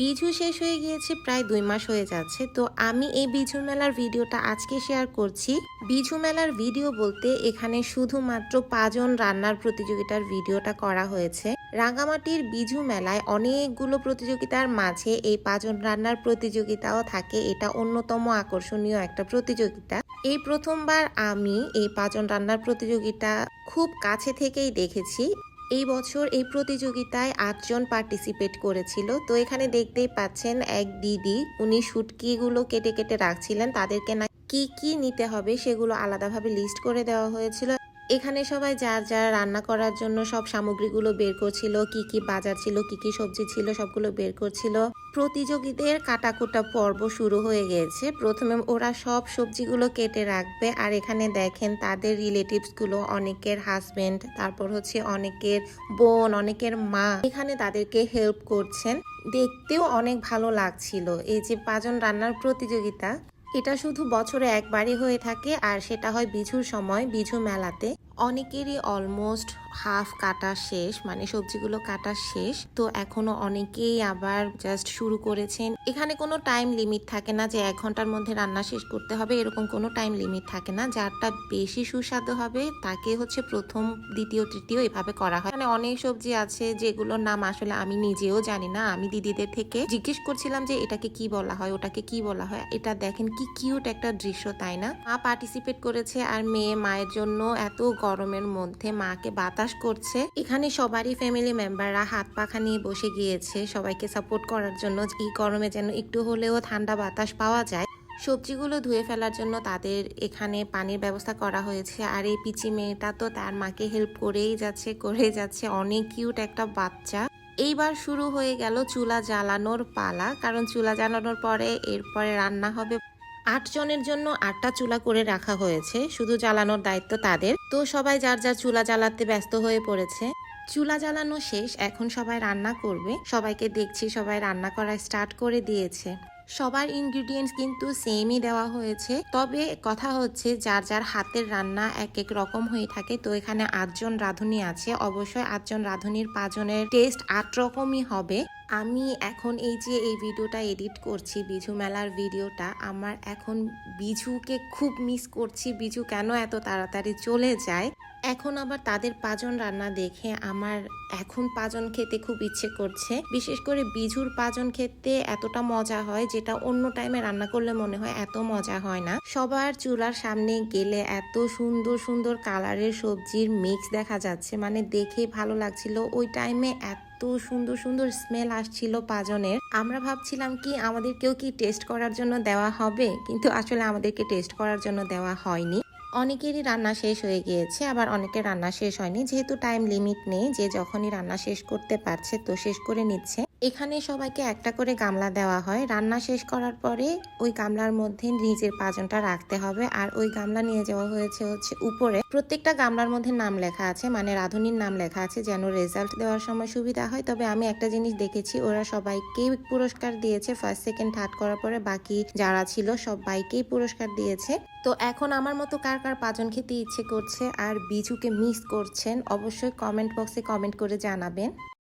বিজু শেষ হয়ে গিয়েছে প্রায় দুই মাস হয়ে যাচ্ছে, তো আমি এই বিজু মেলার ভিডিওটা আজকে শেয়ার করছি। বিজু মেলার ভিডিও বলতে এখানে শুধুমাত্র পাঁচজন রান্নার প্রতিযোগিতার ভিডিওটা করা হয়েছে। রাঙামাটির বিজু মেলায় অনেকগুলো প্রতিযোগিতার মাঝে এই পাঁচজন রান্নার প্রতিযোগিতাও থাকে, এটা অন্যতম আকর্ষণীয় একটা প্রতিযোগিতা। এই প্রথমবার আমি এই পাঁচজন রান্নার প্রতিযোগিতা খুব কাছে থেকেই দেখেছি। এই বছর এই প্রতিযোগিতায় আটজন পার্টিসিপেট করেছিল। তো এখানে দেখতেই পাচ্ছেন এক দিদি, উনি শুটকিগুলো কেটে কেটে রাখছিলেন। তাদেরকে না কি কি নিতে হবে সেগুলো আলাদাভাবে লিস্ট করে দেওয়া হয়েছিল। এখানে সবাই যার যার রান্না করার জন্য সব সামগ্রীগুলো বের করছিল, কি কি বাজার ছিল, কি কি সবজি ছিল, সবগুলো বের করছিল। প্রতিযোগীদের কাটাকুটা পর্ব শুরু হয়ে গেছে। প্রথমে ওরা সব সবজিগুলো কেটে রাখবে আর এখানে দেখেন তাদের রিলেটিভসগুলো অনেকের হাজবেন্ড তারপর হচ্ছে অনেকের বোন, অনেকের মা, এখানে তাদেরকে হেল্প করছেন। দেখতেও অনেক ভালো লাগছিল। এই যে পাঁচজন রান্নার প্রতিযোগিতা, এটা শুধু বছরে একবারই হয়ে থাকে আর সেটা হয় বিঝুর সময়, বিঝু মেলাতে। অনেকেরই অলমোস্ট হাফ কাটা শেষ মানে সবজিগুলো কাটা শেষ। তো এখনও অনেকেই আবার জাস্ট শুরু করেছেন। এখানে কোনো টাইম লিমিট থাকে না যে এক ঘণ্টার মধ্যে রান্না শেষ করতে হবে, এরকম কোনো টাইম লিমিট থাকে না। যারটা বেশি সুস্বাদু হবে, তাকে হচ্ছে প্রথম, দ্বিতীয়, তৃতীয় এভাবে করা হয়। মানে অনেক সবজি আছে যেগুলোর নাম আসলে আমি নিজেও জানি না। আমি দিদিদের থেকে জিজ্ঞেস করছিলাম যে এটাকে কি বলা হয়, ওটাকে কি বলা হয়। এটা দেখেন কি কিউট একটা দৃশ্য, তাই না? মা পার্টিসিপেট করেছে আর মেয়ে, মায়ের জন্য এত গরমের মধ্যে মাকে বাতাস করছে। এখানে সবারই ফ্যামিলি মেম্বাররা হাত পাখা নিয়ে বসে গিয়েছে। সবাইকে সাপোর্ট করার জন্য এই গরমে যেন একটু হলেও ঠান্ডা বাতাস পাওয়া যায়। সবজিগুলো ধুয়ে ফেলার জন্য তাদের এখানে পানির ব্যবস্থা করা হয়েছে। আর এই পিচি মেয়েটা তো তার মাকে হেল্প করেই যাচ্ছে করেই যাচ্ছে। অনেক কিউট একটা বাচ্চা। এইবার শুরু হয়ে গেল চুলা জ্বালানোর পালা। কারণ চুলা জ্বালানোর পরে এরপরে রান্না হবে আট জনের জন্য আটটা চুলা করে রাখা হয়েছে, শুধু জ্বালানোর দায়িত্ব তাদের। তো সবাই যার যার চুলা জ্বালাতে ব্যস্ত হয়ে পড়েছে। চুলা জ্বালানো শেষ, এখন সবাই রান্না করবে। সবাইকে দেখছি, সবাই রান্না করা স্টার্ট করে দিয়েছে। সবার ইনগ্রিডিয়েন্টস কিন্তু সেমই দেওয়া হয়েছে। তবে কথা হচ্ছে, যার যার হাতের রান্না এক এক রকম হয়ে থাকে। তো এখানে আটজন রাঁধুনি আছে। অবশ্যই আটজন রাঁধুনির পাঁচজনের টেস্ট আট রকমই হবে। আমি এখন এই যে এই ভিডিওটা এডিট করছি, বিজু মেলার ভিডিওটা, আমার এখন বিজুকে খুব মিস করছি। বিজু কেন এত তাড়াতাড়ি চলে যায়? এখন আবার তাদের পাজন রান্না দেখে আমার এখন পাজন খেতে খুব ইচ্ছে করছে। বিশেষ করে বিজুর পাজন খেতে এতটা মজা হয়, যেটা অন্য টাইমে রান্না করলে মনে হয় এত মজা হয় না। সবার চুলার সামনে গেলে এত সুন্দর সুন্দর কালারের সবজির মিক্স দেখা যাচ্ছে। মানে দেখে ভালো লাগছিল। ওই টাইমে এত এত সুন্দর সুন্দর স্মেল আসছিল পাজনের। আমরা ভাবছিলাম কি আমাদেরকেও কি টেস্ট করার জন্য দেওয়া হবে, কিন্তু আসলে আমাদেরকে টেস্ট করার জন্য দেওয়া হয়নি। অনেকেরই রান্না শেষ হয়ে গিয়েছে, আবার অনেকের রান্না শেষ হয়নি। যেহেতু টাইম লিমিট নেই, যে যখনই রান্না শেষ করতে পারছে, তো শেষ করে নিচ্ছে। এখানে সবাইকে একটা করে গামলা দেওয়া হয়। রান্না শেষ করার পরে ওই গামলার মধ্যে নিজের পাজনটা রাখতে হবে। আর ওই গামলা নিয়ে যাওয়া হয়েছে হচ্ছে উপরে। প্রত্যেকটা গামলার মধ্যে নাম লেখা আছে মানে রাঁধুনির নাম লেখা আছে যেন রেজাল্ট দেওয়ার সময় সুবিধা হয়। তবে আমি একটা জিনিস দেখেছি, ওরা সবাইকেই পুরস্কার দিয়েছে ফার্স্ট সেকেন্ড থার্ড করার পরে। বাকি যারা ছিল সবাইকেই পুরস্কার দিয়েছে। তো এখন আমার মতো কার কার পাজন খেতে ইচ্ছে করছে আর বিজুকে মিস করছেন, অবশ্যই কমেন্ট বক্সে কমেন্ট করে জানাবেন।